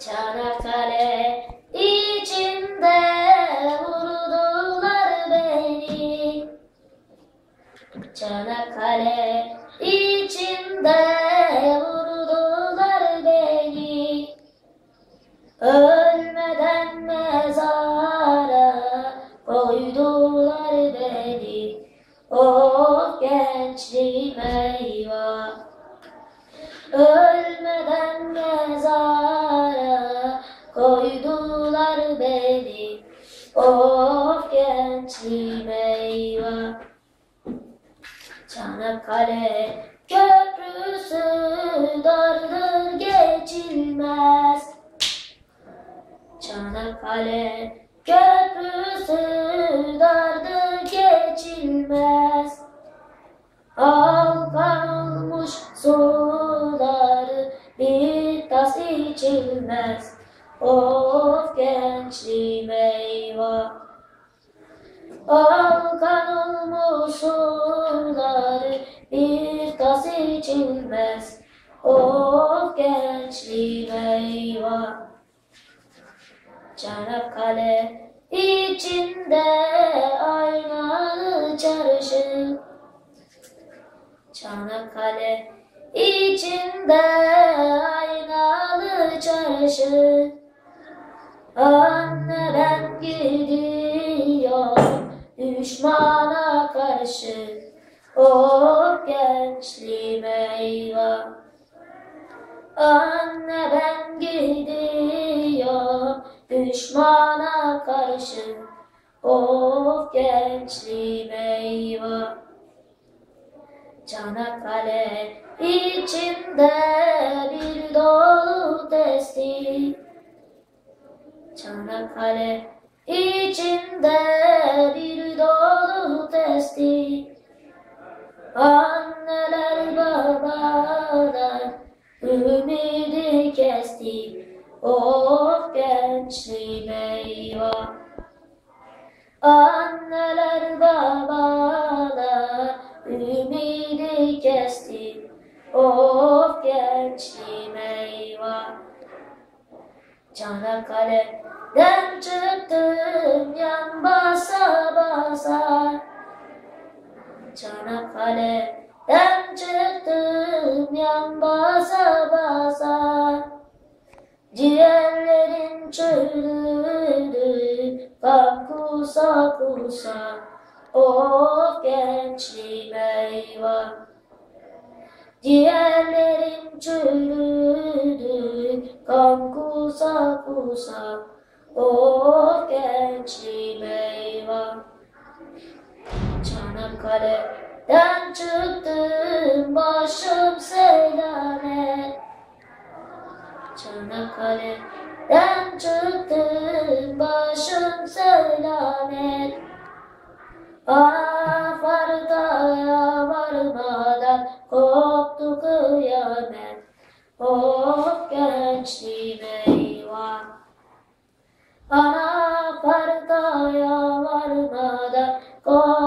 Çanakkale içinde vurdular beni. Çanakkale içinde vurdular beni. Ölmeden mezara koydular beni. Of gençliğim eyvah. Ölmeden Of gençliğim eyvah. Çanakkale köprüsü dardır geçilmez. Çanakkale köprüsü dardır geçilmez. Halkan Halkan olmuş suları bir tas içilmez. Of gençliğim eyvah. Çanakkale içinde aynalı çarşı Çanakkale içinde aynalı çarşı Anne ben gidiyorum düşmana karşı. Oh gençliğim eyvah. Anne ben gidiyorum. Düşmana karşı. Oh gençliğim eyvah. Çanakkale içinde bir dolu testi. Çanakkale ümidi kesti Of gençliğim eyvah. Anneler babalar ümidi kesti Of gençliğim eyvah. Çanakkale'den çıktım yan basa basa. Çanakkale'den çıktım yan basa Ciğerlerin çürüdü kan kusa kusa Of gençliğim eyvah. Ciğerlerim çürüdü kan kusa kusa Of gençliğim eyvah. Çanakkale'den çıktım Kalemden çıktı başım selamet Ana fardaya varmadan koptu kıyamet. Hop gençliğim eyvah. Ana fardaya varmadan koptu